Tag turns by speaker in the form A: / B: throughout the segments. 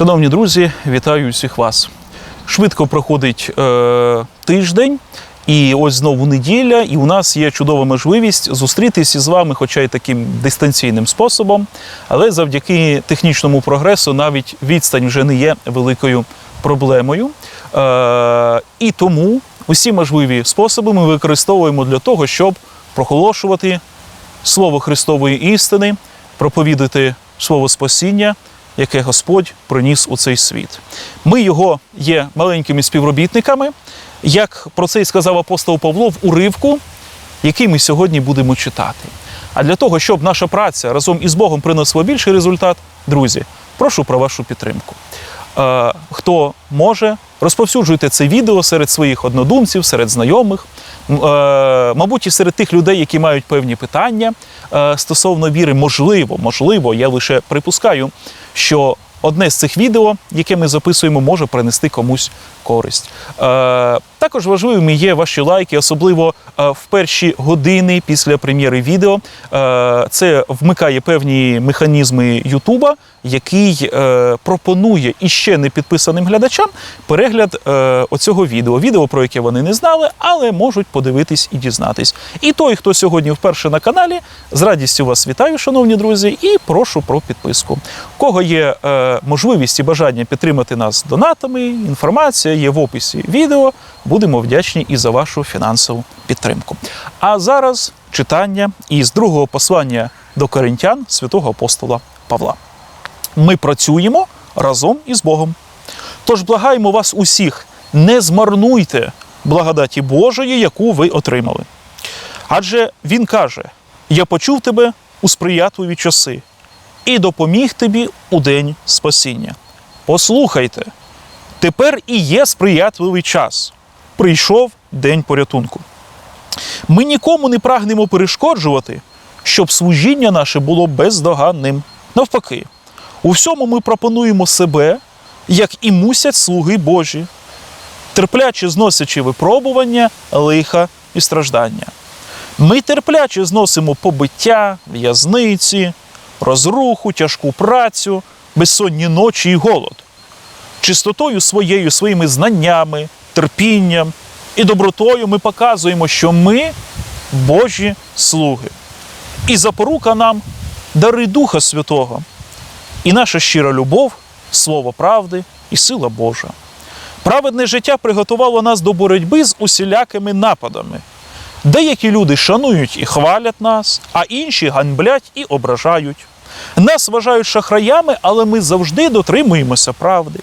A: Шановні друзі, вітаю всіх вас. Швидко проходить е, тиждень, і ось знову неділя, і у нас є чудова можливість зустрітися із вами, хоча й таким дистанційним способом. Але завдяки технічному прогресу навіть відстань вже не є великою проблемою. Е, і тому усі можливі способи ми використовуємо для того, щоб проголошувати слово Христової істини, проповідати слово спасіння, яке Господь приніс у цей світ. Ми його є маленькими співробітниками, як про це й сказав апостол Павло в уривку, який ми сьогодні будемо читати. А для того, щоб наша праця разом із Богом приносила більший результат, друзі, прошу про вашу підтримку. Е, хто може, розповсюджуйте це відео серед своїх однодумців, серед знайомих, е, мабуть, і серед тих людей, які мають певні питання е, стосовно віри. Можливо, можливо, я лише припускаю, що одне з цих відео, яке ми записуємо, може принести комусь користь. Також важливими є ваші лайки, особливо е, в перші години після прем'єри відео. Е, це вмикає певні механізми Ютуба, який е, пропонує іще не підписаним глядачам перегляд оцього відео. Відео, про яке вони не знали, але можуть подивитись і дізнатись. І той, хто сьогодні вперше на каналі, з радістю вас вітаю, шановні друзі, і прошу про підписку. У кого є можливість і бажання підтримати нас донатами, інформація є в описі відео. Будемо вдячні і за вашу фінансову підтримку. А зараз читання із другого послання до коринтян святого апостола Павла. Ми працюємо разом із Богом. Тож благаємо вас усіх, не змарнуйте благодаті Божої, яку ви отримали. Адже Він каже: Я почув тебе у сприятливі часи і допоміг тобі у день спасіння. Послухайте, тепер і є сприятливий час. Прийшов день порятунку. Ми нікому не прагнемо перешкоджувати, щоб служіння наше було бездоганним. Навпаки, у всьому ми пропонуємо себе, як і мусять слуги Божі, терпляче зносячи випробування, лиха і страждання. Ми терпляче зносимо побиття, в'язниці, розруху, тяжку працю, безсонні ночі і голод. Чистотою своєю, своїми знаннями, терпінням і добротою ми показуємо, що ми Божі слуги. І запорука нам дари Духа Святого, і наша щира любов, слово правди і сила Божа. Праведне життя приготувало нас до боротьби з усілякими нападами. Деякі люди шанують і хвалять нас, а інші ганьблять і ображають. Нас вважають шахраями, але ми завжди дотримуємося правди.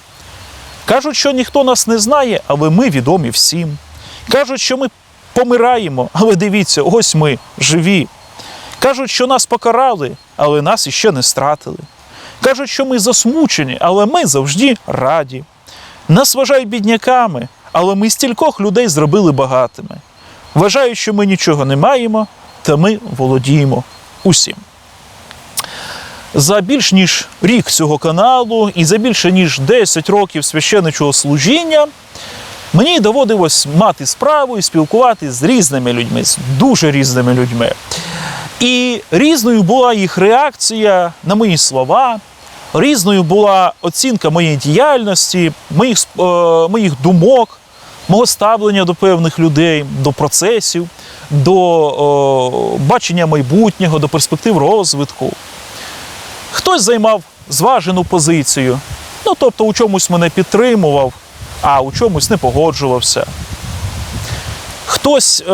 A: Кажуть, що ніхто нас не знає, але ми відомі всім. Кажуть, що ми помираємо, але дивіться, ось ми живі. Кажуть, що нас покарали, але нас іще не стратили. Кажуть, що ми засмучені, але ми завжди раді. Нас вважають бідняками, але ми стількох людей зробили багатими. Вважають, що ми нічого не маємо, та ми володіємо усім. За більш ніж рік цього каналу і за більше ніж 10 років священичого служіння мені доводилось мати справу і спілкуватися з різними людьми, з дуже різними людьми. І різною була їх реакція на мої слова, різною була оцінка моєї діяльності, моїх, е, моїх думок, мого ставлення до певних людей, до процесів, до е, бачення майбутнього, до перспектив розвитку. Хтось займав зважену позицію, ну тобто у чомусь мене підтримував, а у чомусь не погоджувався. Хтось е,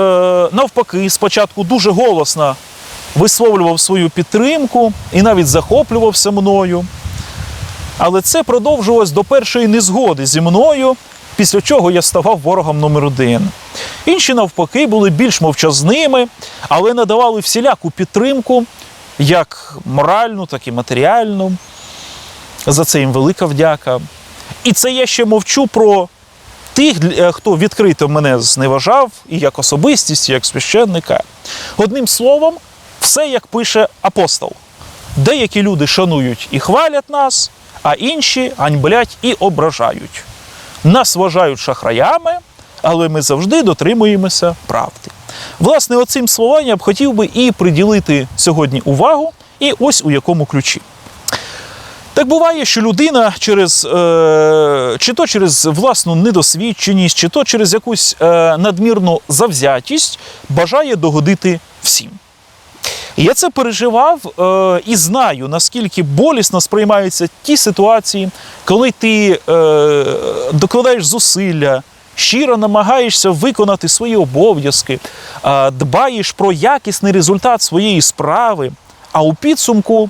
A: навпаки спочатку дуже голосно висловлював свою підтримку і навіть захоплювався мною. Але це продовжувалось до першої незгоди зі мною, після чого я ставав ворогом номер один. Інші, навпаки, були більш мовчазними, але надавали всіляку підтримку, як моральну, так і матеріальну. За це їм велика вдяка. І це я ще мовчу про тих, е, хто відкрито мене зневажав і як особистість, і як священника. Одним словом, все як пише апостол. Деякі люди шанують і хвалять нас, а інші ганьблять і ображають. Нас вважають шахраями, але ми завжди дотримуємося правди. Власне, оцим словам я б хотів би і приділити сьогодні увагу, і ось у якому ключі. Так буває, що людина через е, чи то через власну недосвідченість, чи то через якусь е, надмірну завзятість бажає догодити всім. Я це переживав е, і знаю, наскільки болісно сприймаються ті ситуації, коли ти е, докладаєш зусилля, щиро намагаєшся виконати свої обов'язки, дбаєш про якісний результат своєї справи, а у підсумку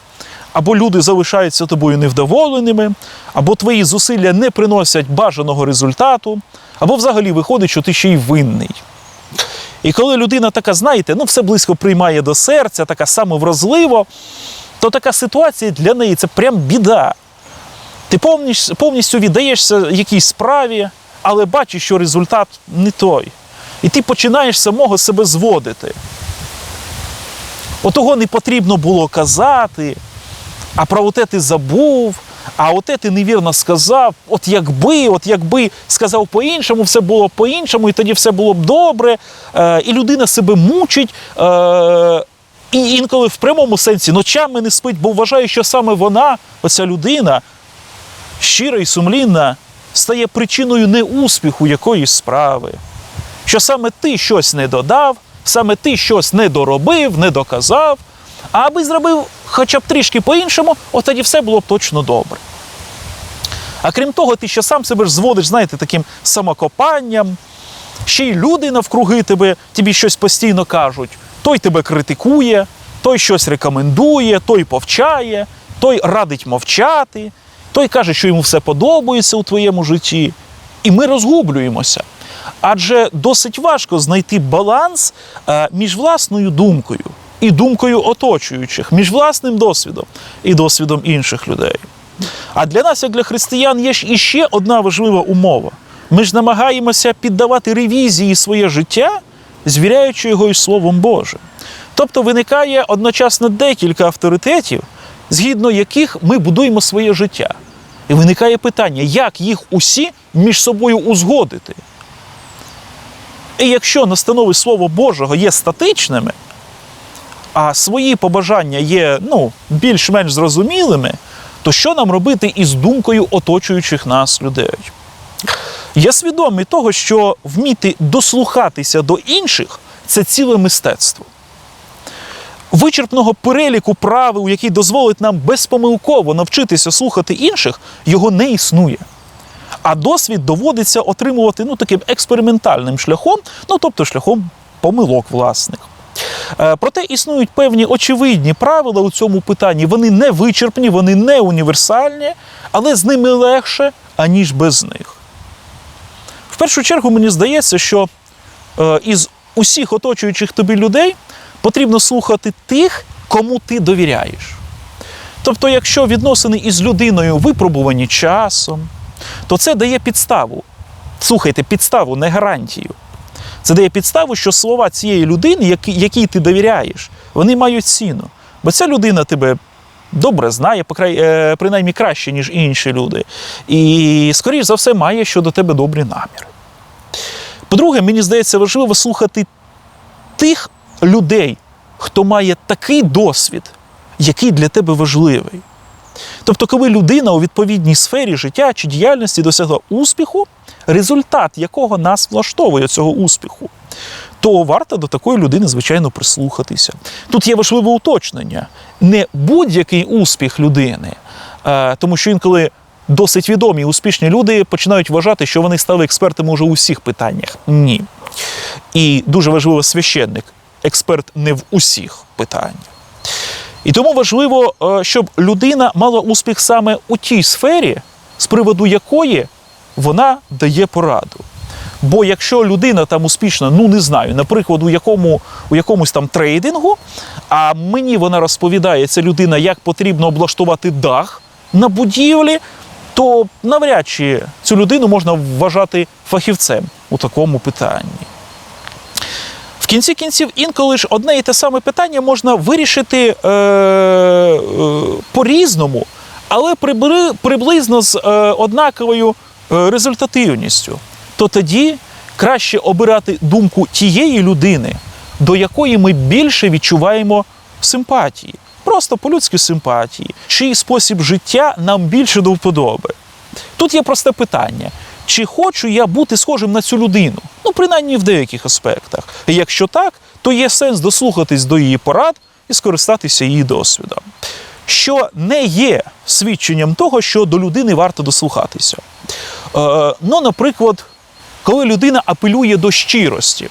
A: або люди залишаються тобою невдоволеними, або твої зусилля не приносять бажаного результату, або взагалі виходить, що ти ще й винний. І коли людина така, знаєте, ну все близько приймає до серця, така самовразливо, то така ситуація для неї це прям біда. Ти повністю віддаєшся якійсь справі, але бачиш, що результат не той. І ти починаєш самого себе зводити. Отого не потрібно було казати, а про оте ти забув, а оте ти невірно сказав, от якби, от якби сказав по-іншому, все було по-іншому, і тоді все було б добре. Е, і людина себе мучить. Е, і інколи в прямому сенсі ночами не спить, бо вважає, що саме вона, оця людина, щира і сумлінна, стає причиною неуспіху якоїсь справи. Що саме ти щось не додав, саме ти щось не доробив, не доказав, а аби зробив хоча б трішки по-іншому, от тоді все було б точно добре. А крім того, ти ще сам себе ж зводиш, знаєте, таким самокопанням, ще й люди навкруги тебе тобі щось постійно кажуть. Той тебе критикує, той щось рекомендує, той повчає, той радить мовчати, той каже, що йому все подобається у твоєму житті. І ми розгублюємося. Адже досить важко знайти баланс е, між власною думкою і думкою оточуючих, між власним досвідом і досвідом інших людей. А для нас, як для християн, є ж іще одна важлива умова. Ми ж намагаємося піддавати ревізії своє життя, звіряючи його із Словом Божим. Тобто виникає одночасно декілька авторитетів, згідно яких ми будуємо своє життя. І виникає питання, як їх усі між собою узгодити. І якщо настанови Слова Божого є статичними, а свої побажання є ну, більш-менш зрозумілими, то що нам робити із думкою оточуючих нас людей? Я свідомий того, що вміти дослухатися до інших це ціле мистецтво. Вичерпного переліку правил, який дозволить нам безпомилково навчитися слухати інших, його не існує. А досвід доводиться отримувати ну, таким експериментальним шляхом, ну тобто шляхом помилок власних. Е, Проте існують певні очевидні правила у цьому питанні. Вони не вичерпні, вони не універсальні, але з ними легше, аніж без них. В першу чергу мені здається, що е, із усіх оточуючих тобі людей потрібно слухати тих, кому ти довіряєш. Тобто, якщо відносини із людиною випробувані часом, то це дає підставу. Слухайте, підставу, не гарантію. Це дає підставу, що слова цієї людини, якій ти довіряєш, вони мають ціну. Бо ця людина тебе добре знає, е, принаймні краще, ніж інші люди. І, скоріш за все, має щодо тебе добрі наміри. По-друге, мені здається, важливо слухати тих людей, хто має такий досвід, який для тебе важливий. Тобто, коли людина у відповідній сфері життя чи діяльності досягла успіху, результат якого нас влаштовує цього успіху, то варто до такої людини, звичайно, прислухатися. Тут є важливе уточнення: не будь-який успіх людини, е, тому що інколи досить відомі і успішні люди починають вважати, що вони стали експертами уже у всіх питаннях. Ні. І дуже важливо священник, експерт не в усіх питаннях. І тому важливо, е, щоб людина мала успіх саме у тій сфері, з приводу якої вона дає пораду. Бо якщо людина там успішна, ну не знаю, наприклад, у, якому, у якомусь там трейдингу, а мені вона розповідає, ця людина, як потрібно облаштувати дах на будівлі, то навряд чи цю людину можна вважати фахівцем у такому питанні. Кінці кінців, інколи ж одне і те саме питання можна вирішити е, е, по-різному, але прибли- приблизно з е, однаковою е, результативністю. То тоді краще обирати думку тієї людини, до якої ми більше відчуваємо симпатії, просто по-людськи симпатії, чий спосіб життя нам більше до вподоби. Тут є просте питання: чи хочу я бути схожим на цю людину? Ну, принаймні в деяких аспектах. Якщо так, то є сенс дослухатись до її порад і скористатися її досвідом. Що не є свідченням того, що до людини варто дослухатися. Е, ну, наприклад, коли людина апелює до щирості.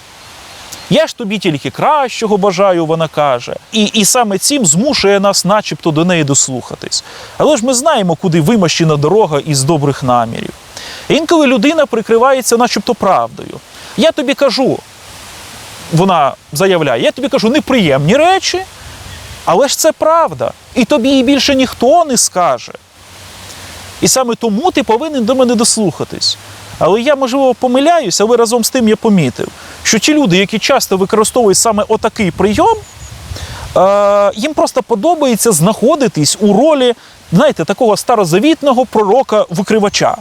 A: Я ж тобі тільки кращого бажаю, вона каже. І, і саме цим змушує нас, начебто, до неї дослухатись. Але ж ми знаємо, куди вимощена дорога із добрих намірів. Інколи людина прикривається, начебто, правдою. Я тобі кажу, вона заявляє, я тобі кажу неприємні речі, але ж це правда. І тобі її більше ніхто не скаже. І саме тому ти повинен до мене дослухатись. Але я, можливо, помиляюся, але разом з тим я помітив, що ті люди, які часто використовують саме отакий прийом, е, їм просто подобається знаходитись у ролі, знаєте, такого старозавітного пророка-викривача,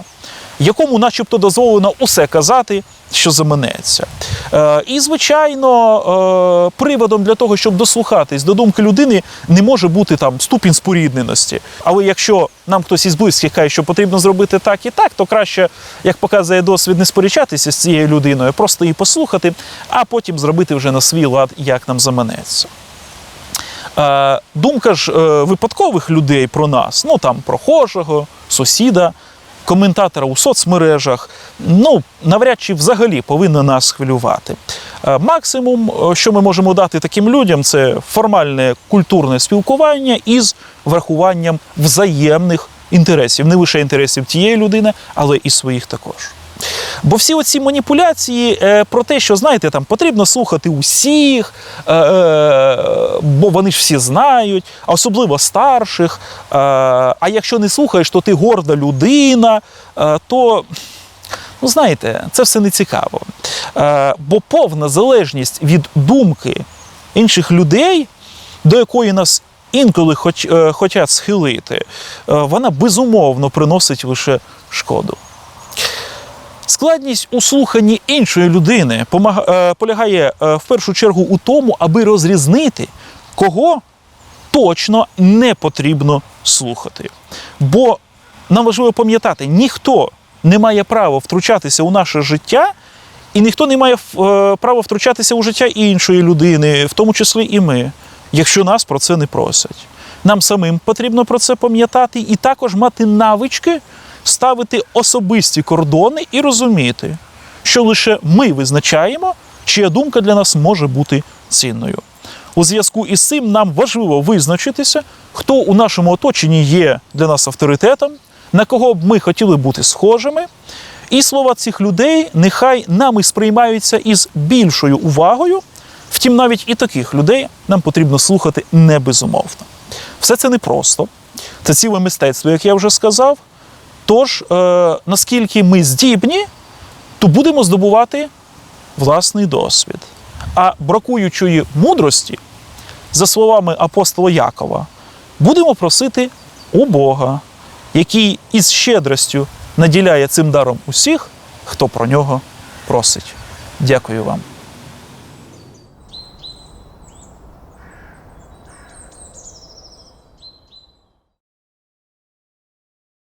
A: якому, начебто, дозволено усе казати, що заманеться. Е, і, звичайно, е, приводом для того, щоб дослухатись до думки людини, не може бути там ступінь спорідненості. Але якщо нам хтось із близьких каже, що потрібно зробити так і так, то краще, як показує досвід, не сперечатися з цією людиною, просто її послухати, а потім зробити вже на свій лад, як нам заманеться. Е, думка ж е, випадкових людей про нас, ну там прохожого, сусіда, коментатора у соцмережах, ну навряд чи взагалі повинна нас хвилювати. Е, Максимум, е, що ми можемо дати таким людям, це формальне культурне спілкування із врахуванням взаємних інтересів, не лише інтересів тієї людини, але і своїх також. Бо всі оці маніпуляції е, про те, що знаєте, там потрібно слухати усіх, е, е, бо вони ж всі знають, особливо старших. Е, а якщо не слухаєш, то ти горда людина, е, то ну знаєте, це все не цікаво. Е, бо повна залежність від думки інших людей, до якої нас інколи хоч, е, хочуть схилити, е, вона безумовно приносить лише шкоду. Складність у слуханні іншої людини е, полягає е, в першу чергу у тому, аби розрізнити, кого точно не потрібно слухати. Бо нам важливо пам'ятати, ніхто не має права втручатися у наше життя, і ніхто не має е, права втручатися у життя іншої людини, в тому числі і ми, якщо нас про це не просять. Нам самим потрібно про це пам'ятати і також мати навички ставити особисті кордони і розуміти, що лише ми визначаємо, чия думка для нас може бути цінною. У зв'язку із цим нам важливо визначитися, хто у нашому оточенні є для нас авторитетом, на кого б ми хотіли бути схожими. І слова цих людей нехай нами сприймаються із більшою увагою. Втім, навіть і таких людей нам потрібно слухати не безумовно. Все це непросто. Це ціле мистецтво, як я вже сказав. Тож, е, наскільки ми здібні, то будемо здобувати власний досвід. А бракуючої мудрості, за словами апостола Якова, будемо просити у Бога, який із щедростю наділяє цим даром усіх, хто про нього просить. Дякую вам.